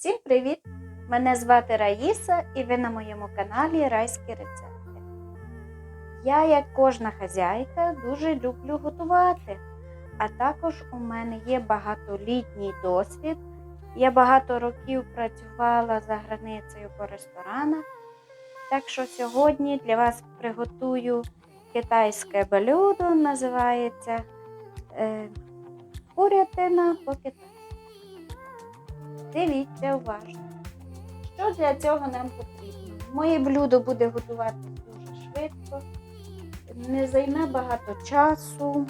Всім привіт! Мене звати Раїса і ви на моєму каналі Райські рецепти. Я, як кожна хазяйка, дуже люблю готувати, а також у мене є багатолітній досвід. Я багато років працювала за границею по ресторанах. Так що сьогодні для вас приготую китайське блюдо, називається е, курятина по-китайськи. Дивіться уважно. Що для цього нам потрібно? Моє блюдо буде готувати дуже швидко, не займе багато часу.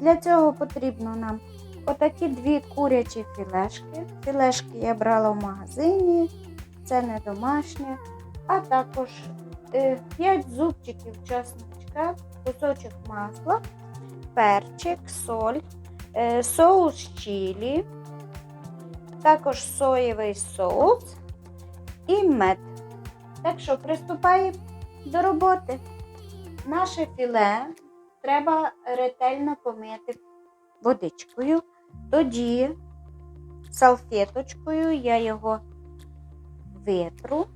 Для цього потрібно нам отакі дві курячі філешки. Філешки я брала в магазині, це не домашнє, а також 5 зубчиків чесночка, кусочок масла, перчик, соль, е, соус чилі, також соєвий соус і мед. Так що приступаємо до роботи. Наше філе треба ретельно помити водичкою. Тоді салфеточкою я його витру.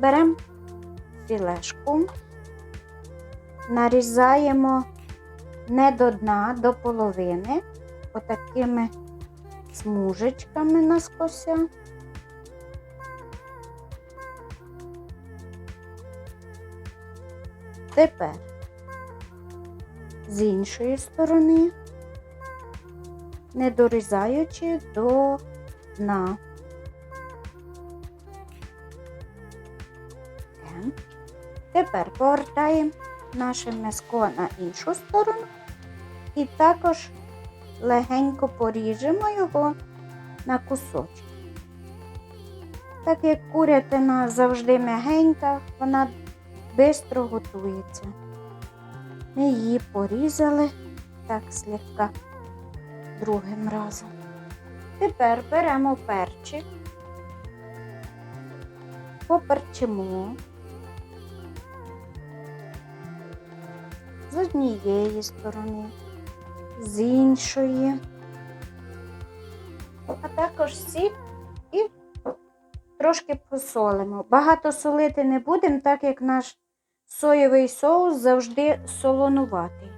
Беремо філешку, нарізаємо не до дна, до половини, отакими смужечками наскося. Тепер з іншої сторони, не дорізаючи до дна. Тепер повертаємо наше м'яско на іншу сторону і також легенько поріжемо його на кусочки. Так як курятина завжди м'ягенька, вона швидко готується. Ми її порізали так слегка другим разом. Тепер беремо перчик, поперчимо. З однієї сторони, з іншої, а також сіль і трошки посолимо. Багато солити не будемо, так як наш соєвий соус завжди солонуватий.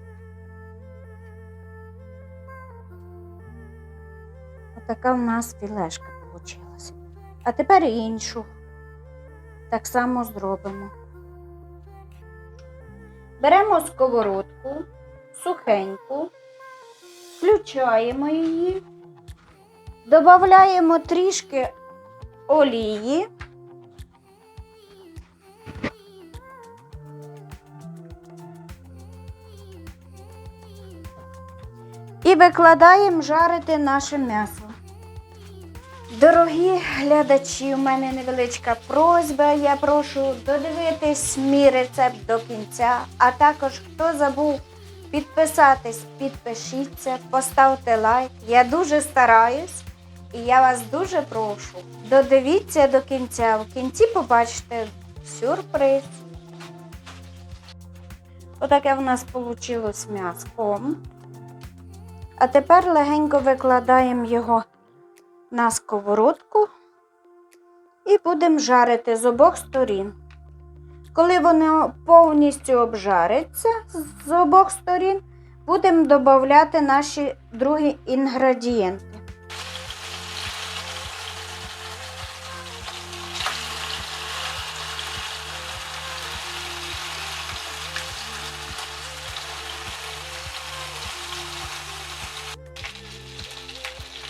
Отака в нас філешка вийшла. А тепер іншу. Так само зробимо. Беремо сковородку, сухеньку, включаємо її, додаємо трішки олії. І викладаємо жарити наше м'ясо. Дорогі глядачі, у мене невеличка просьба. Я прошу додивитись мій рецепт до кінця. А також, хто забув підписатись, підпишіться, поставте лайк. Я дуже стараюсь і я вас дуже прошу. Додивіться до кінця. В кінці побачите сюрприз. Отаке в нас вийшло з м'яском. А тепер легенько викладаємо його на сковородку і будемо жарити з обох сторін. Коли воно повністю обжариться з обох сторін, будемо додати наші другі інгредієнти.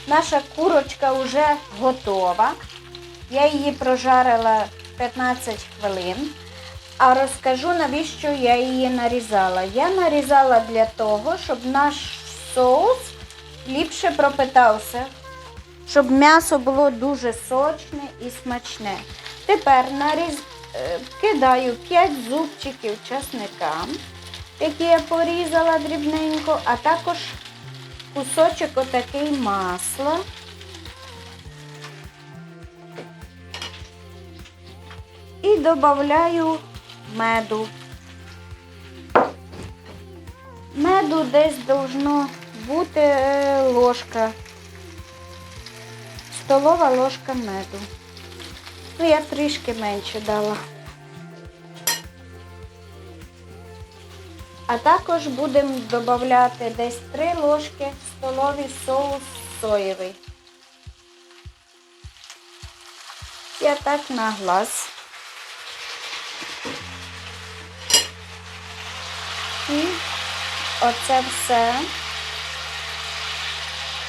Наша курочка вже готова. Я її прожарила 15 хвилин. А розкажу, навіщо я її нарізала. Я нарізала для того, щоб наш соус ліпше пропитався, щоб м'ясо було дуже сочне і смачне. Тепер наріз... е, кидаю 5 зубчиків чесника, які я порізала дрібненько, а також кусочок отакий масла. І додаю меду. Меду десь должно бути е, ложка. Столова ложка меду. Ну, я трішки менше дала. А також будемо додати десь 3 ложки столові соус соєвий. Я так на глаз. І оце все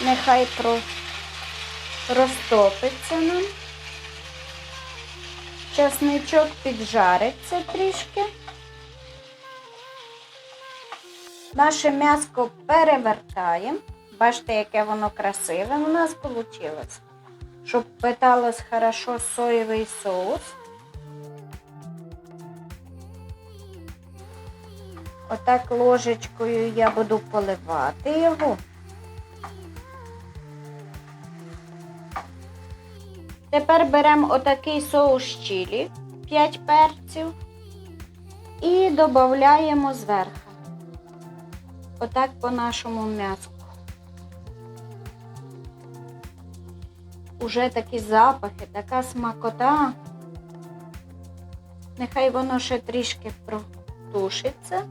нехай розтопиться нам. Часничок піджариться трішки. Наше м'яско перевертаємо. Бачите, яке воно красиве у нас вийшло. Щоб питалось хорошо соєвий соус. Отак ложечкою я буду поливати його. Тепер беремо отакий соус чилі, 5 перців і додаємо зверху. Отак по нашому м'яску. Уже такі запахи, така смакота. Нехай воно ще трішки протушиться.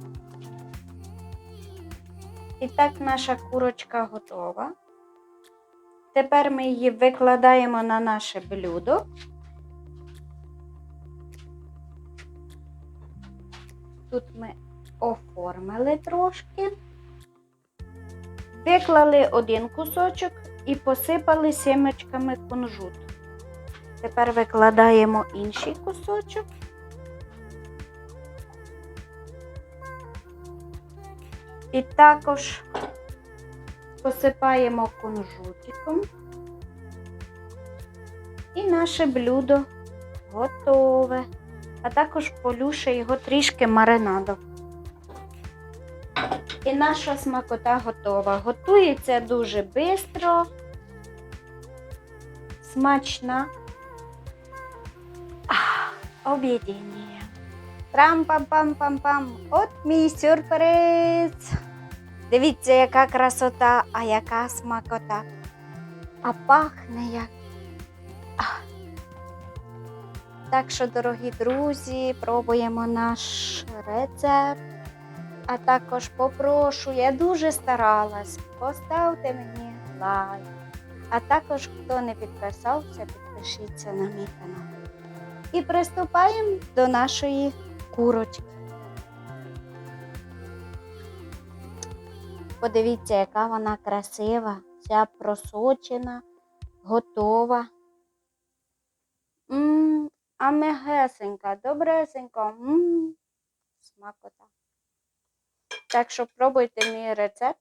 І так наша курочка готова. Тепер ми її викладаємо на наше блюдо. Тут ми оформили трошки, виклали один кусочок і посипали сімечками кунжуту. Тепер викладаємо інший кусочок. І також посипаємо кунжутиком. І наше блюдо готове. А також полю ще його трішки маринадом. І наша смакота готова. Готується дуже швидко, смачна. Об'єднання. Трам-пам-пам-пам-пам. От мій сюрприз. Дивіться, яка красота, а яка смакота. А пахне як. А. Так що, дорогі друзі, пробуємо наш рецепт. А також попрошу, я дуже старалась, поставте мені лайк. А також, хто не підписався, підпишіться на мій канал. І приступаємо до нашої курочки. Подивіться, яка вона красива, вся просочена, готова. М, а мегесенька, добресенька. Смакота. Так що пробуйте мій рецепт.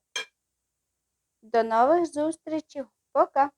До нових зустрічей. Пока!